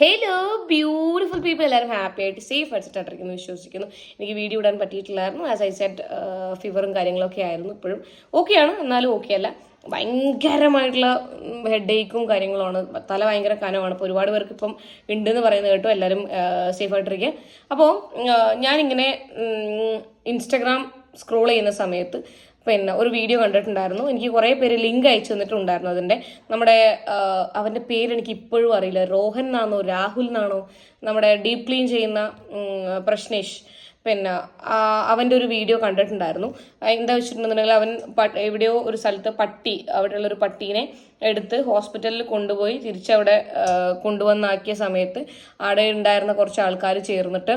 Hello beautiful people എല്ലാവരും happy ആയിട്ട് safe അടിച്ചിട്ടിരിക്കുന്നു വിശ്വസിക്കുന്നു. എനിക്ക് വീഡിയോ ഇടാൻ പറ്റിയിട്ടില്ലായിരുന്നു. ആസ് ഐ സെറ്റ് ഫീവറും കാര്യങ്ങളൊക്കെ ആയിരുന്നു ഇപ്പോഴും. ഓക്കെയാണ് എന്നാലും ഓക്കെ അല്ല. ഭയങ്കരമായിട്ടുള്ള ഹെഡ് ഏക്കും കാര്യങ്ങളുമാണ്. തല ഭയങ്കര കനമാണ്. അപ്പോൾ ഒരുപാട് പേർക്ക് ഇപ്പം ഉണ്ടെന്ന് പറയുന്നത് കേട്ടോ. എല്ലാവരും സേഫ് ആയിട്ടിരിക്കുക. അപ്പോൾ ഞാനിങ്ങനെ ഇൻസ്റ്റഗ്രാം സ്ക്രോൾ ചെയ്യുന്ന സമയത്ത് പിന്നെ ഒരു വീഡിയോ കണ്ടിട്ടുണ്ടായിരുന്നു. എനിക്ക് കുറേ പേര് ലിങ്ക് അയച്ചു തന്നിട്ടുണ്ടായിരുന്നു അതിന്റെ. നമ്മുടെ അവന്റെ പേര് എനിക്ക് ഇപ്പോഴും അറിയില്ല. രോഹൻ എന്നാണോ രാഹുൽ എന്നാണോ നമ്മുടെ ഡീപ് ക്ലീൻ ചെയ്യുന്ന പ്രശ്നേഷ്. പിന്നെ അവന്റെ ഒരു വീഡിയോ കണ്ടിട്ടുണ്ടായിരുന്നു. എന്താ വെച്ചിട്ടുണ്ടെന്നുണ്ടെങ്കിൽ അവൻ എവിടെയോ ഒരു സ്ഥലത്ത് പട്ടി അവിടെയുള്ള ഒരു പട്ടീനെ എടുത്ത് ഹോസ്പിറ്റലിൽ കൊണ്ടുപോയി തിരിച്ചവിടെ കൊണ്ടുവന്നാക്കിയ സമയത്ത് അവിടെ ഉണ്ടായിരുന്ന കുറച്ച് ആൾക്കാർ ചേർന്നിട്ട്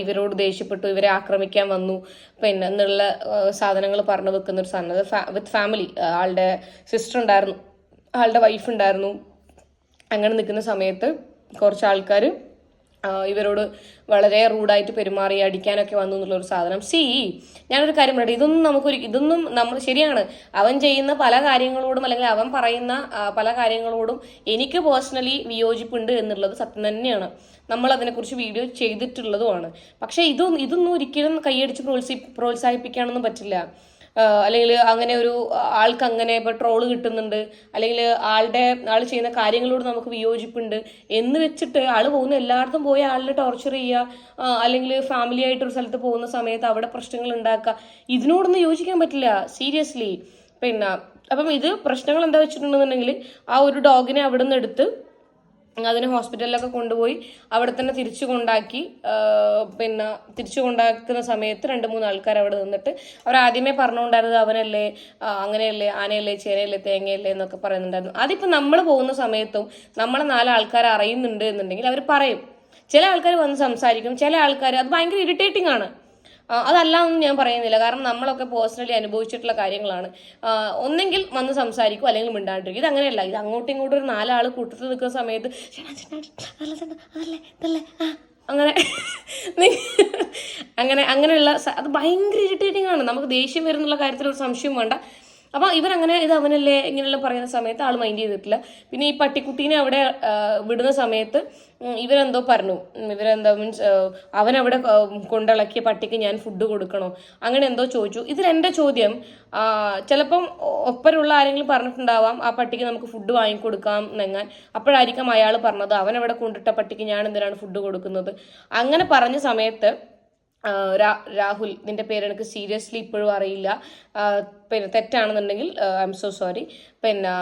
ഇവരോട് ദേഷ്യപ്പെട്ടു ഇവരെ ആക്രമിക്കാൻ വന്നു. പിന്നെ എന്നുള്ള സാധനങ്ങൾ പറഞ്ഞു വെക്കുന്ന ഒരു സാധനം. വിത്ത് ഫാമിലി ആളുടെ സിസ്റ്റർ ഉണ്ടായിരുന്നു ആളുടെ വൈഫ് ഉണ്ടായിരുന്നു. അങ്ങനെ നിൽക്കുന്ന സമയത്ത് കുറച്ച് ആൾക്കാർ ഇവരോട് വളരെ റൂഡായിട്ട് പെരുമാറി അടിക്കാനൊക്കെ വന്നു എന്നുള്ള ഒരു സാധനം. സി ഞാനൊരു കാര്യം പറയട്ടെ. ഇതൊന്നും നമുക്കൊരു ഇതൊന്നും നമ്മൾ ശരിയാണ്. അവൻ ചെയ്യുന്ന പല കാര്യങ്ങളോടും അല്ലെങ്കിൽ അവൻ പറയുന്ന പല കാര്യങ്ങളോടും എനിക്ക് പേഴ്സണലി വിയോജിപ്പുണ്ട് എന്നുള്ളത് സത്യം തന്നെയാണ്. നമ്മൾ അതിനെക്കുറിച്ച് വീഡിയോ ചെയ്തിട്ടുള്ളതുമാണ്. പക്ഷേ ഇതൊന്നും ഇതൊന്നും ഒരിക്കലും കൈയടിച്ച് പ്രോത്സാഹി പ്രോത്സാഹിപ്പിക്കാനൊന്നും പറ്റില്ല. അല്ലെങ്കിൽ അങ്ങനെ ഒരു ആൾക്ക് അങ്ങനെ ഇപ്പോൾ ട്രോൾ കിട്ടുന്നുണ്ട് അല്ലെങ്കിൽ ആളുടെ ആൾ ചെയ്യുന്ന കാര്യങ്ങളോട് നമുക്ക് വിയോജിപ്പുണ്ട് എന്ന് വെച്ചിട്ട് ആൾ പോകുന്ന എല്ലായിടത്തും പോയി ആളിനെ ടോർച്ചർ ചെയ്യുക അല്ലെങ്കിൽ ഫാമിലി ആയിട്ട് ഒരു സ്ഥലത്ത് പോകുന്ന സമയത്ത് അവിടെ പ്രശ്നങ്ങൾ ഉണ്ടാക്കുക ഇതിനോടൊന്നും യോജിക്കാൻ പറ്റില്ല സീരിയസ്ലി പിന്നെ അപ്പം ഇത് പ്രശ്നങ്ങൾ എന്താ വെച്ചിട്ടുണ്ടെന്നുണ്ടെങ്കിൽ ആ ഒരു ഡോഗിനെ അവിടെ നിന്ന് എടുത്ത് അതിനെ ഹോസ്പിറ്റലിലൊക്കെ കൊണ്ടുപോയി അവിടെ തന്നെ തിരിച്ചു കൊണ്ടാക്കി പിന്നെ തിരിച്ചു കൊണ്ടാക്കുന്ന സമയത്ത് രണ്ട് മൂന്ന് ആൾക്കാർ അവിടെ നിന്നിട്ട് അവർ ആദ്യമേ പറഞ്ഞുകൊണ്ടായിരുന്നത് അവനല്ലേ അങ്ങനെയല്ലേ ആനയല്ലേ ചേനയല്ലേ തേങ്ങയല്ലേ എന്നൊക്കെ പറയുന്നുണ്ടായിരുന്നു. അതിപ്പോൾ നമ്മൾ പോകുന്ന സമയത്തും നമ്മളെ നാല് ആൾക്കാർ അറിയുന്നുണ്ട് എന്നുണ്ടെങ്കിൽ അവർ പറയും. ചില ആൾക്കാർ വന്ന് സംസാരിക്കും ചില ആൾക്കാർ അത് ഭയങ്കര ഇറിറ്റേറ്റിംഗ് ആണ്. ആ, അതല്ല എന്ന് ഞാൻ പറയുന്നില്ല. കാരണം നമ്മളൊക്കെ പേഴ്സണലി അനുഭവിച്ചിട്ടുള്ള കാര്യങ്ങളാണ്. ഒന്നെങ്കിൽ വന്ന് സംസാരിക്കും അല്ലെങ്കിൽ മിണ്ടാണ്ടിരിക്കും. ഇത് അങ്ങനെയല്ല ഇത് അങ്ങോട്ടും ഇങ്ങോട്ടും ഒരു നാലാൾ കൂട്ടത്തിൽ നിൽക്കുന്ന സമയത്ത് അങ്ങനെ അങ്ങനെ അങ്ങനെയുള്ള അത് ഭയങ്കര ഇറിറ്റേറ്റിംഗ് ആണ്. നമുക്ക് ദേഷ്യം വരുന്നുള്ള കാര്യത്തിൽ ഒരു സംശയം വേണ്ട. അപ്പം ഇവരങ്ങനെ ഇത് അവനല്ലേ ഇങ്ങനെയെല്ലാം പറയുന്ന സമയത്ത് ആൾ മൈൻഡ് ചെയ്തിട്ടില്ല. പിന്നെ ഈ പട്ടിക്കുട്ടീനെ അവിടെ വിടുന്ന സമയത്ത് ഇവരെന്തോ പറഞ്ഞു. ഇവരെന്തോ മീൻസ് അവനവിടെ കൊണ്ടിളക്കിയ പട്ടിക്ക് ഞാൻ ഫുഡ് കൊടുക്കണോ? അങ്ങനെ എന്തോ ചോദിച്ചു. ഇതിൽ എന്റെ ചോദ്യം. ചിലപ്പം ഒപ്പരുള്ള ആരെങ്കിലും പറഞ്ഞിട്ടുണ്ടാവാം ആ പട്ടിക്ക് നമുക്ക് ഫുഡ് വാങ്ങിക്കൊടുക്കാം എന്നെങ്ങാൻ അപ്പോഴായിരിക്കും അയാൾ പറഞ്ഞത് അവനവിടെ കൊണ്ടിട്ട പട്ടിക്ക് ഞാൻ എന്തിനാണ് ഫുഡ് കൊടുക്കുന്നത്? അങ്ങനെ പറഞ്ഞ സമയത്ത് രാഹുൽ നിന്റെ പേര് എനിക്ക് സീരിയസ്ലി ഇപ്പോഴും അറിയില്ല. പിന്നെ തെറ്റാണെന്നുണ്ടെങ്കിൽ ഐ എം സോ സോറി പിന്നെ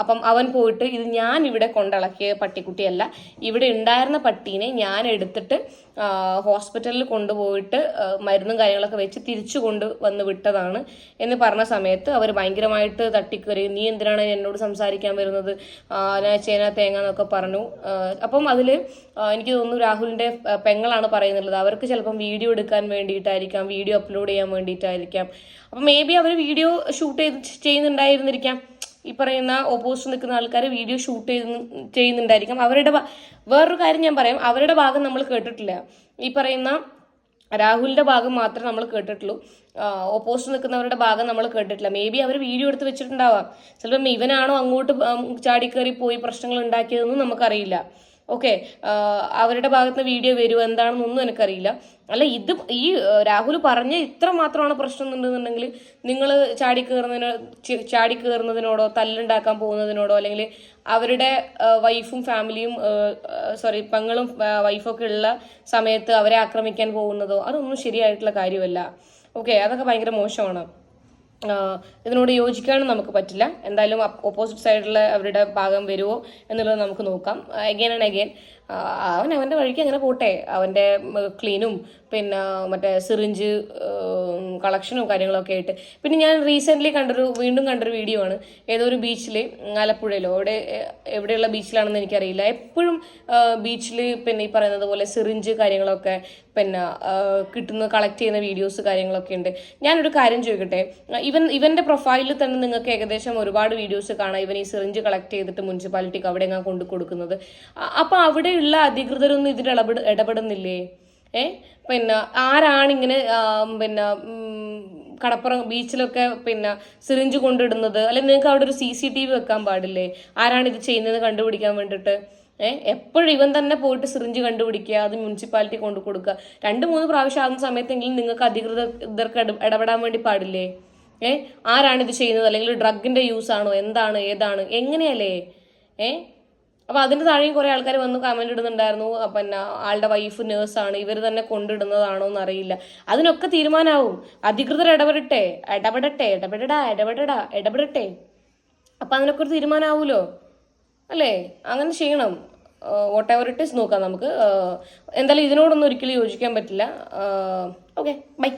അപ്പം അവൻ പോയിട്ട് ഇത് ഞാൻ ഇവിടെ കൊണ്ടിളക്കിയ പട്ടിക്കുട്ടിയല്ല. ഇവിടെ ഉണ്ടായിരുന്ന പട്ടീനെ ഞാൻ എടുത്തിട്ട് ഹോസ്പിറ്റലിൽ കൊണ്ടുപോയിട്ട് മരുന്നും കാര്യങ്ങളൊക്കെ വെച്ച് തിരിച്ചു കൊണ്ട് വന്ന് വിട്ടതാണ്. എന്ന് പറഞ്ഞ സമയത്ത് അവർ ഭയങ്കരമായിട്ട് തട്ടിക്കറി നീ എന്തിനാണ് എന്നോട് സംസാരിക്കാൻ വരുന്നത്? ഞാൻ ചേന തേങ്ങ എന്നൊക്കെ പറഞ്ഞു. അപ്പം അതിൽ എനിക്ക് തോന്നുന്നു രാഹുലിന്റെ പെങ്ങളാണ് പറയുന്നുള്ളത് അവർക്ക് ചിലപ്പം വീഡിയോ എടുക്കാൻ വേണ്ടിയിട്ടായിരിക്കാം വീഡിയോ അപ്ലോഡ് ചെയ്യാൻ വേണ്ടിയിട്ടായിരിക്കാം. അപ്പം മേ ബി അവർ വീഡിയോ ഷൂട്ട് ചെയ്ത് ചെയ്യുന്നുണ്ടായിരുന്നിരിക്കാം. ഈ പറയുന്ന ഓപ്പോസിറ്റ് നിൽക്കുന്ന ആൾക്കാർ വീഡിയോ ഷൂട്ട് ചെയ്ത് ചെയ്യുന്നുണ്ടായിരിക്കാം. അവരുടെ വേറൊരു കാര്യം ഞാൻ പറയാം. അവരുടെ ഭാഗം നമ്മൾ കേട്ടിട്ടില്ല. ഈ പറയുന്ന രാഹുലിന്റെ ഭാഗം മാത്രമേ നമ്മൾ കേട്ടിട്ടുള്ളൂ. ഓപ്പോസിറ്റ് നിൽക്കുന്നവരുടെ ഭാഗം നമ്മൾ കേട്ടിട്ടില്ല. മേ ബി അവർ വീഡിയോ എടുത്ത് വെച്ചിട്ടുണ്ടാവാം. ചിലപ്പം ഇവനാണോ അങ്ങോട്ട് ചാടിക്കയറി പോയി പ്രശ്നങ്ങൾ ഉണ്ടാക്കിയതെന്നും നമുക്കറിയില്ല. ഓക്കെ അവരുടെ ഭാഗത്ത് വീഡിയോ വരുമോ? എന്താണെന്നൊന്നും എനിക്കറിയില്ല. അല്ല ഇത് ഈ രാഹുൽ പറഞ്ഞ ഇത്ര മാത്രമാണ് പ്രശ്നം എന്നുണ്ടെന്നുണ്ടെങ്കിൽ നിങ്ങൾ ചാടി കയറുന്നതിന് ചാടി കയറുന്നതിനോടോ തല്ലുണ്ടാക്കാൻ പോകുന്നതിനോടോ അല്ലെങ്കിൽ അവരുടെ വൈഫും ഫാമിലിയും സോറി പെങ്ങളും വൈഫൊക്കെ ഉള്ള സമയത്ത് അവരെ ആക്രമിക്കാൻ പോകുന്നതോ അതൊന്നും ശരിയായിട്ടുള്ള കാര്യമല്ല. ഓക്കെ അതൊക്കെ ഭയങ്കര മോശമാണ്. ഇതിനോട് യോജിക്കാനും നമുക്ക് പറ്റില്ല. എന്തായാലും ഓപ്പോസിറ്റ് സൈഡിലെ അവരുടെ ഭാഗം വരുമോ എന്നുള്ളത് നമുക്ക് നോക്കാം. അഗൈൻ ആൻഡ് അഗൈൻ അവൻ അവന്റെ വഴിക്ക് അങ്ങനെ പോട്ടെ. അവന്റെ ക്ലീനും പിന്നെ മറ്റേ സിറിഞ്ച് കളക്ഷനും കാര്യങ്ങളൊക്കെ ആയിട്ട്. പിന്നെ ഞാൻ റീസെന്റ്ലി കണ്ടൊരു വീണ്ടും കണ്ടൊരു വീഡിയോ ആണ്. ഏതോ ഒരു ബീച്ചിൽ ആലപ്പുഴയിലോ അവിടെ എവിടെയുള്ള ബീച്ചിലാണെന്ന് എനിക്കറിയില്ല. എപ്പോഴും ബീച്ചിൽ പിന്നെ ഈ പറയുന്നത് പോലെ സിറിഞ്ച് കാര്യങ്ങളൊക്കെ പിന്നെ കിട്ടുന്ന കളക്ട് ചെയ്യുന്ന വീഡിയോസ് കാര്യങ്ങളൊക്കെ ഉണ്ട്. ഞാനൊരു കാര്യം ചോദിക്കട്ടെ? ഇവൻ ഇവന്റെ പ്രൊഫൈലിൽ തന്നെ നിങ്ങൾക്ക് ഏകദേശം ഒരുപാട് വീഡിയോസ് കാണാം. ഇവൻ ഈ സിറിഞ്ച് കളക്ട് ചെയ്തിട്ട് മുനിസിപ്പാലിറ്റിക്ക് അവിടെ ഞാൻ കൊണ്ടു കൊടുക്കുന്നത് അപ്പോൾ അപ്പൊ അവിടെയുള്ള അധികൃതരൊന്നും ഇതിൽ ഇടപെട ഇടപെടുന്നില്ലേ? ഏ? പിന്നെ ആരാണ് ഇങ്ങനെ പിന്നെ കടപ്പുറം ബീച്ചിലൊക്കെ പിന്നെ സിറിഞ്ച് കൊണ്ടിടുന്നത്? അല്ലെങ്കിൽ നിങ്ങൾക്ക് അവിടെ ഒരു സി സി ടി വി വെക്കാൻ പാടില്ലേ? ആരാണ് ഇത് ചെയ്യുന്നത് കണ്ടുപിടിക്കാൻ വേണ്ടിയിട്ട് ഏഹ് എപ്പോഴും ഇവൻ തന്നെ പോയിട്ട് സിറിഞ്ച് കണ്ടുപിടിക്കുക അത് മുനിസിപ്പാലിറ്റി കൊണ്ടു കൊടുക്കുക. രണ്ട് മൂന്ന് പ്രാവശ്യം ആകുന്ന സമയത്തെങ്കിലും നിങ്ങൾക്ക് അധികൃതർക്ക് ഇട- ഇടപെടാൻ വേണ്ടി പാടില്ലേ? ഏഹ് ആരാണ് ഇത് ചെയ്യുന്നത്? അല്ലെങ്കിൽ ഡ്രഗിന്റെ യൂസ് ആണോ എന്താണ്? ഏതാണ്? എങ്ങനെയല്ലേ? ഏ? അപ്പൊ അതിന്റെ താഴെയും കുറെ ആൾക്കാർ വന്ന് കമന്റ് ഇടുന്നുണ്ടായിരുന്നു. പിന്നെ ആളുടെ വൈഫ് നേഴ്സാണ് ഇവർ തന്നെ കൊണ്ടിടുന്നതാണോ എന്ന് അറിയില്ല അതിനൊക്കെ തീരുമാനമാവും അധികൃതർ ഇടപെടട്ടെ ഇടപെടട്ടെ ഇടപെടടാ ഇടപെടടാ ഇടപെടട്ടെ. അപ്പൊ അതിനൊക്കെ ഒരു തീരുമാനമാവുമല്ലോ അല്ലേ? അങ്ങനെ ചെയ്യണം. വോട്ട് എവർ ഇസ് നോക്കാം നമുക്ക്. എന്തായാലും ഇതിനോടൊന്നും ഒരിക്കലും യോജിക്കാൻ പറ്റില്ല. Okay bye